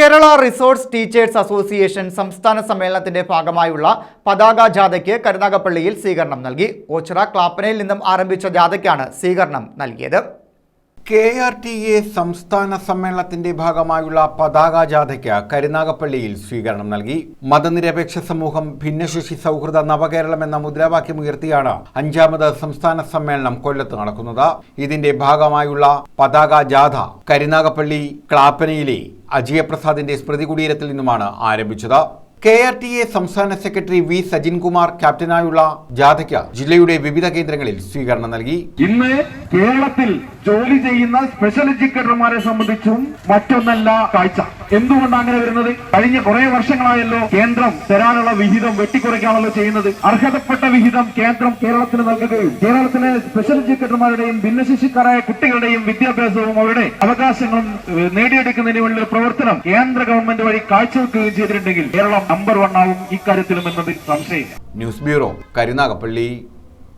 Kerala resorts teachers association സംസ്ഥാന സമ്മേളനത്തിന്റെ ഭാഗമായുള്ള പതാക ജാഥയ്ക്ക് കരുനാഗപ്പള്ളിയിൽ സ്വീകരണം നൽകി. ഓച്ചിറ ക്ലാപ്പനയിൽ നിന്നും ആരംഭിച്ച ജാഥയ്ക്കാണ് സ്വീകരണം നൽകിയത്. കെ ആർ ടി എ സംസ്ഥാന സമ്മേളനത്തിന്റെ ഭാഗമായുള്ള പതാക ജാഥയ്ക്ക് കരുനാഗപ്പള്ളിയിൽ സ്വീകരണം നൽകി. മതനിരപേക്ഷ സമൂഹം ഭിന്നശേഷി സൗഹൃദ നവകേരളം എന്ന മുദ്രാവാക്യമുയർത്തിയാണ് അഞ്ചാമത് സംസ്ഥാന സമ്മേളനം കൊല്ലത്ത് നടക്കുന്നത്. ഇതിന്റെ ഭാഗമായുള്ള പതാക ജാഥ കരുനാഗപ്പള്ളി ക്ലാപ്പനയിലെ അജയപ്രസാദിന്റെ സ്മൃതി കുടീരത്തിൽ നിന്നുമാണ് ആരംഭിച്ചത്. കെ ആർ ടി എ സംസ്ഥാന സെക്രട്ടറി വി സജിൻകുമാർ ക്യാപ്റ്റനായുള്ള ജാഥയ്ക്ക് ജില്ലയുടെ വിവിധ കേന്ദ്രങ്ങളിൽ സ്വീകരണം നൽകി. ഇന്ന് കേരളത്തിൽ ജോലി ചെയ്യുന്ന സ്പെഷ്യൽ എഡ്യൂക്കേറ്റർമാരെ സംബന്ധിച്ചും മറ്റൊന്നല്ല കാഴ്ച. എന്തുകൊണ്ട് അങ്ങനെ വരുന്നത്? കഴിഞ്ഞ കുറെ വർഷങ്ങളായല്ലോ കേന്ദ്രം തരാനുള്ള വിഹിതം വെട്ടിക്കുറയ്ക്കാണല്ലോ ചെയ്യുന്നത്. അർഹതപ്പെട്ട വിഹിതം കേന്ദ്രം കേരളത്തിന് നൽകുകയും കേരളത്തിലെ സ്പെഷ്യൽ എഡ്യൂക്കേറ്റർമാരുടെയും ഭിന്നശേഷിക്കാരായ കുട്ടികളുടെയും വിദ്യാഭ്യാസവും അവരുടെ അവകാശങ്ങളും നേടിയെടുക്കുന്നതിന് വേണ്ടിയുള്ള പ്രവർത്തനം കേന്ദ്ര ഗവൺമെന്റ് വഴി കാഴ്ചവെക്കുകയും ചെയ്തിട്ടുണ്ടെങ്കിൽ കേരളം നമ്പർ വൺ ആവും ഇക്കാര്യത്തിലും എന്നതിൽ സംശയം ന്യൂസ് ബ്യൂറോ കരുനാഗപ്പള്ളി.